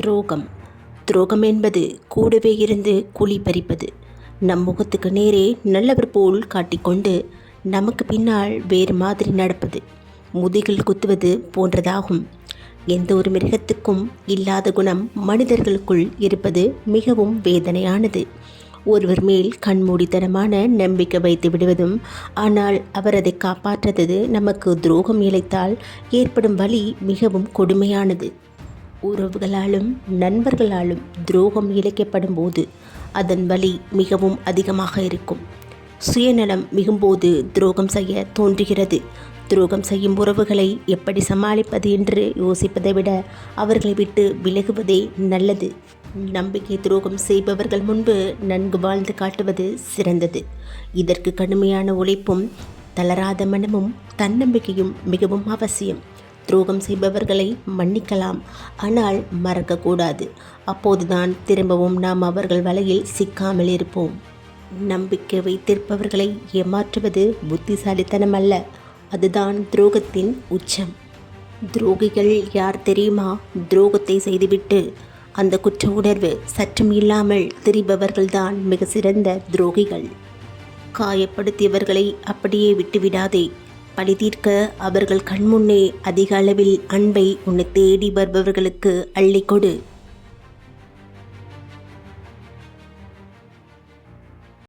துரோகம். துரோகம் என்பது கூடவே இருந்து குழி பறிப்பது. நம் முகத்துக்கு நேரே நல்லவர் போல் காட்டிக்கொண்டு நமக்கு பின்னால் வேறு மாதிரி நடப்பது. முதுகில் குத்துவது போன்றதாகும். எந்த ஒரு மிருகத்துக்கும் இல்லாத குணம் மனிதர்களுக்குள் இருப்பது மிகவும் வேதனையானது. ஒருவர் மேல் கண்மூடித்தனமான நம்பிக்கை வைத்து விடுவதும் ஆனால் அவர் அதை நமக்கு துரோகம் இழைத்தால் ஏற்படும் வலி மிகவும் கொடுமையானது. உறவுகளாலும் நண்பர்களாலும் துரோகம் இழைக்கப்படும் போது அதன் வலி மிகவும் அதிகமாக இருக்கும். சுயநலம் மிகும்போது துரோகம் செய்ய தோன்றுகிறது. துரோகம் செய்யும் உறவுகளை எப்படி சமாளிப்பது என்று யோசிப்பதை விட அவர்களை விட்டு விலகுவதே நல்லது. நம்பிக்கை துரோகம் செய்பவர்கள் முன்பு நன்கு வாழ்ந்து காட்டுவது சிறந்தது. இதற்கு கடுமையான உழைப்பும் தளராத மனமும் தன்னம்பிக்கையும் மிகவும் அவசியம். துரோகம் செய்பவர்களை மன்னிக்கலாம். ஆனால் மறக்கக்கூடாது. அப்போதுதான் திரும்பவும் நாம் அவர்கள் வலையில் சிக்காமல் இருப்போம். நம்பிக்கை வைத்திருப்பவர்களை ஏமாற்றுவது புத்திசாலித்தனம் அல்ல. அதுதான் துரோகத்தின் உச்சம். துரோகிகள் யார் தெரியுமா? துரோகத்தை செய்துவிட்டு அந்த குற்ற உணர்வு சற்றும் இல்லாமல் திரிபவர்கள்தான் மிக சிறந்த துரோகிகள். காயப்படுத்தியவர்களை அப்படியே விட்டுவிடாதே. பழிதீர்க்க அவர்கள் கண்முன்னே அதிக அளவில் அன்பை உன்னை தேடி வருபவர்களுக்கு அள்ளிக்கொடு